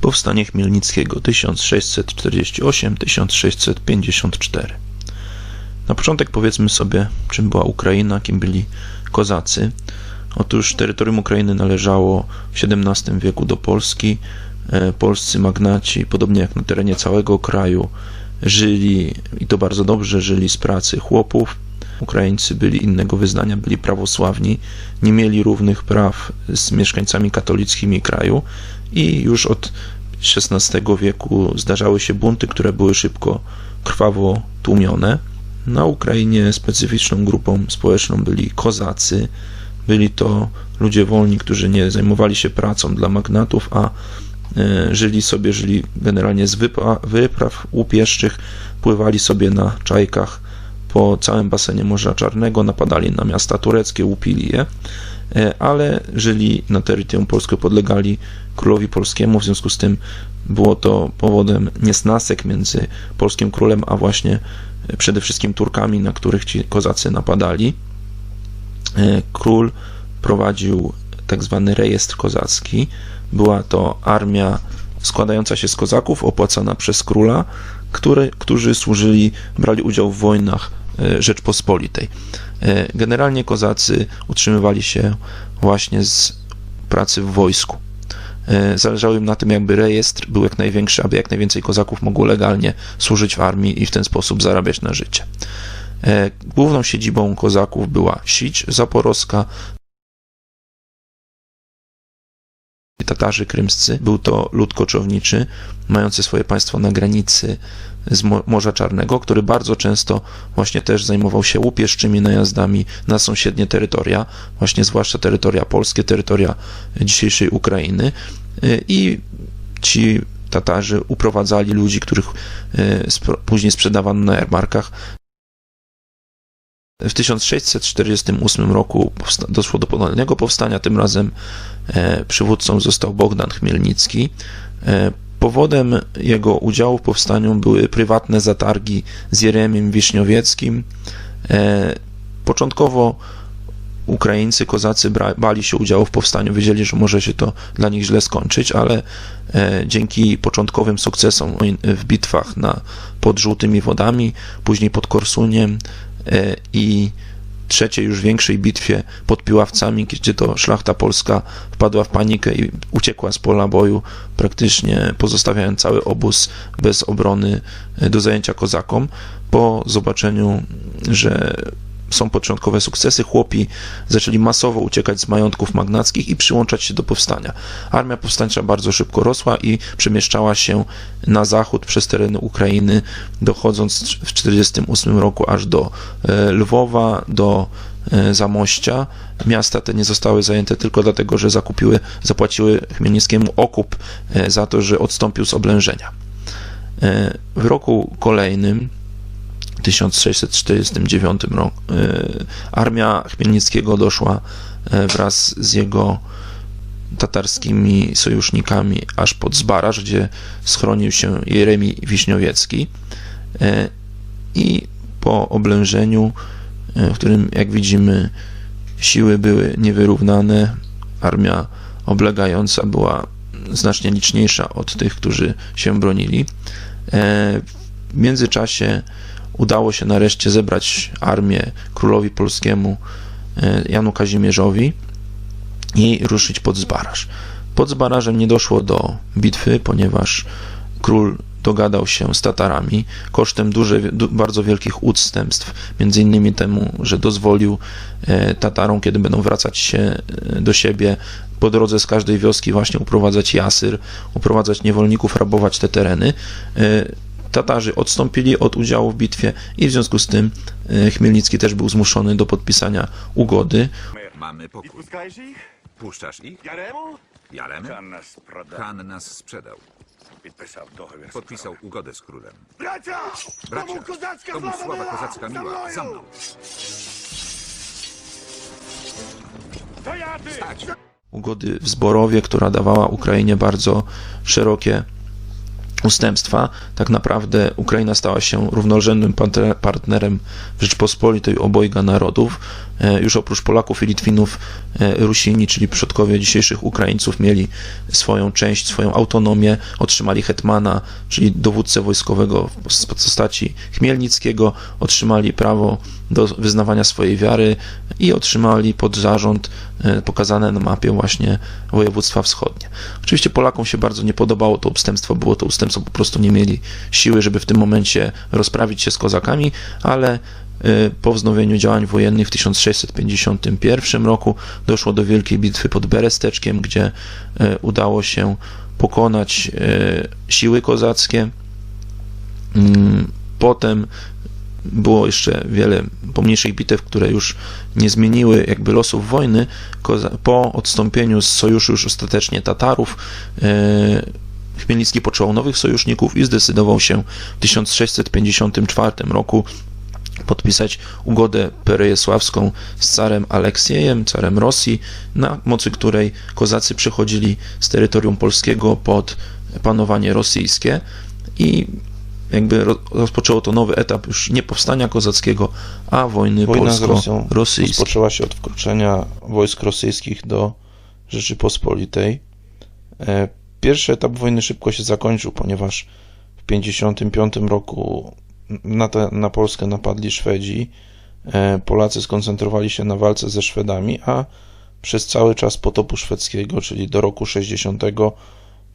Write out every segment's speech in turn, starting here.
Powstanie Chmielnickiego 1648-1654. Na początek powiedzmy sobie, czym była Ukraina, kim byli kozacy. Otóż terytorium Ukrainy należało w XVII wieku do Polski. E, Polscy magnaci, podobnie jak na terenie całego kraju, żyli i to bardzo dobrze, żyli z pracy chłopów. Ukraińcy byli innego wyznania, byli prawosławni, nie mieli równych praw z mieszkańcami katolickimi kraju i już od XVI wieku zdarzały się bunty, które były szybko krwawo tłumione. Na Ukrainie specyficzną grupą społeczną byli kozacy. Byli to ludzie wolni, którzy nie zajmowali się pracą dla magnatów, a e, żyli sobie, żyli generalnie z wypa- wypraw łupieszczych, pływali sobie na czajkach po całym basenie Morza Czarnego, napadali na miasta tureckie, łupili je, e, ale żyli na terytorium polskie, podlegali królowi polskiemu, w związku z tym było to powodem niesnasek między polskim królem, a właśnie e, przede wszystkim Turkami, na których ci kozacy napadali. E, Król prowadził tak zwany rejestr kozacki. Była to armia składająca się z kozaków, opłacana przez króla, które, którzy służyli, brali udział w wojnach Rzeczpospolitej. E, Generalnie kozacy utrzymywali się właśnie z pracy w wojsku. E, Zależało im na tym, jakby rejestr był jak największy, aby jak najwięcej kozaków mogło legalnie służyć w armii i w ten sposób zarabiać na życie. E, Główną siedzibą kozaków była Sić Zaporowska. Tatarzy krymscy. Był to lud koczowniczy, mający swoje państwo na granicy z Mo- Morza Czarnego, który bardzo często właśnie też zajmował się łupieszczymi najazdami na sąsiednie terytoria, właśnie zwłaszcza terytoria polskie, terytoria dzisiejszej Ukrainy. E, I ci Tatarzy uprowadzali ludzi, których spro- później sprzedawano na jarmarkach w 1648 roku doszło do ponownego powstania, tym razem e, przywódcą został Bogdan Chmielnicki. E, powodem jego udziału w powstaniu były prywatne zatargi z Jeremiem Wiśniowieckim. E, początkowo Ukraińcy, kozacy bali się udziału w powstaniu, wiedzieli, że może się to dla nich źle skończyć, ale dzięki początkowym sukcesom w bitwach na, pod Żółtymi Wodami, później pod Korsuniem, i trzeciej już większej bitwie pod Piławcami, gdzie to szlachta polska wpadła w panikę i uciekła z pola boju, praktycznie pozostawiając cały obóz bez obrony e, do zajęcia kozakom. Po zobaczeniu, że są początkowe sukcesy, chłopi zaczęli masowo uciekać z majątków magnackich i przyłączać się do powstania. Armia powstańcza bardzo szybko rosła i przemieszczała się na zachód przez tereny Ukrainy, dochodząc w 1948 roku aż do e, Lwowa, do e, Zamościa. Miasta te nie zostały zajęte tylko dlatego, że zakupiły, zapłaciły Chmielnickiemu okup e, za to, że odstąpił z oblężenia. W roku kolejnym 1649 roku armia Chmielnickiego doszła e, wraz z jego tatarskimi sojusznikami aż pod Zbaraż, gdzie schronił się Jeremi Wiśniowiecki E, i po oblężeniu, e, w którym jak widzimy siły były niewyrównane, armia oblegająca była znacznie liczniejsza od tych, którzy się bronili. E, W międzyczasie udało się nareszcie zebrać armię królowi polskiemu e, Janu Kazimierzowi i ruszyć pod Zbaraż. Pod Zbarażem nie doszło do bitwy, ponieważ król dogadał się z Tatarami kosztem duże, du, bardzo wielkich ustępstw, między innymi temu, że dozwolił e, Tatarom, kiedy będą wracać się e, do siebie, po drodze z każdej wioski właśnie uprowadzać jasyr, uprowadzać niewolników, rabować te tereny. Tatarzy odstąpili od udziału w bitwie i w związku z tym e, Chmielnicki też był zmuszony do podpisania ugody. Mamy pokój. Puszczasz ich? Jaremu? Jaremy? Han nas sprzedał. Han nas sprzedał. Podpisał ugodę z królem. Bracia! Bracia! Kozacka Komu sława kozacka miła? Za mną! Stać! Ugody w Zborowie, która dawała Ukrainie bardzo szerokie ustępstwa, tak naprawdę Ukraina stała się równorzędnym partnerem Rzeczpospolitej obojga narodów. E, Już oprócz Polaków i Litwinów, e, Rusini, czyli przodkowie dzisiejszych Ukraińców, mieli swoją część, swoją autonomię, otrzymali hetmana, czyli dowódcę wojskowego w postaci Chmielnickiego, otrzymali prawo do wyznawania swojej wiary i otrzymali pod zarząd e, pokazane na mapie właśnie województwa wschodnie. Oczywiście Polakom się bardzo nie podobało to ustępstwo, było to ustępstwo, po prostu nie mieli siły, żeby w tym momencie rozprawić się z kozakami, ale e, po wznowieniu działań wojennych w 1651 roku doszło do wielkiej bitwy pod Beresteczkiem, gdzie e, udało się pokonać e, siły kozackie. Mm, Potem było jeszcze wiele pomniejszych bitew, które już nie zmieniły jakby losów wojny. Po odstąpieniu z sojuszu już ostatecznie Tatarów, Chmielnicki począł nowych sojuszników i zdecydował się w 1654 roku podpisać ugodę perejesławską z carem Aleksiejem, carem Rosji, na mocy której kozacy przechodzili z terytorium polskiego pod panowanie rosyjskie i jakby ro- rozpoczęło to nowy etap już nie powstania kozackiego, a wojny Wojna polsko-rosyjskiej. rozpoczęła się od wkroczenia wojsk rosyjskich do Rzeczypospolitej. Pierwszy etap wojny szybko się zakończył, ponieważ w 1955 roku na, te, na Polskę napadli Szwedzi. E, Polacy skoncentrowali się na walce ze Szwedami, a przez cały czas potopu szwedzkiego, czyli do roku 60,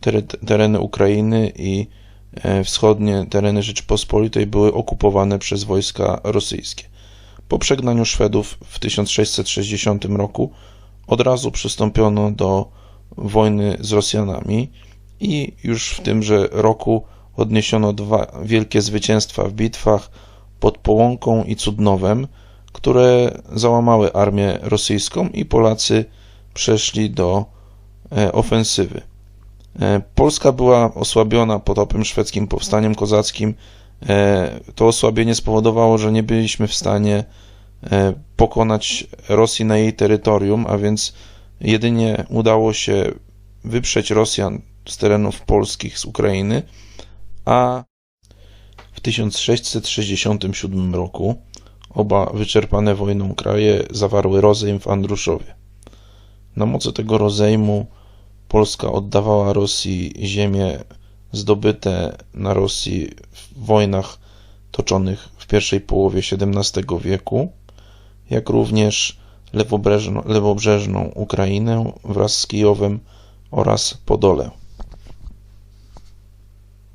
tere- tereny Ukrainy i e, wschodnie tereny Rzeczypospolitej były okupowane przez wojska rosyjskie. Po przegnaniu Szwedów w 1660 roku od razu przystąpiono do wojny z Rosjanami i już w tymże roku odniesiono dwa wielkie zwycięstwa w bitwach pod Połąką i Cudnowem, które załamały armię rosyjską i Polacy przeszli do e, ofensywy. E, Polska była osłabiona potopem szwedzkim, powstaniem kozackim. E, To osłabienie spowodowało, że nie byliśmy w stanie pokonać Rosji na jej terytorium, a więc jedynie udało się wyprzeć Rosjan z terenów polskich, z Ukrainy, a w 1667 roku oba wyczerpane wojną kraje zawarły rozejm w Andruszowie. Na mocy tego rozejmu Polska oddawała Rosji ziemie zdobyte na Rosji w wojnach toczonych w pierwszej połowie XVII wieku, jak również lewobrzeżną, Ukrainę wraz z Kijowem oraz Podolę.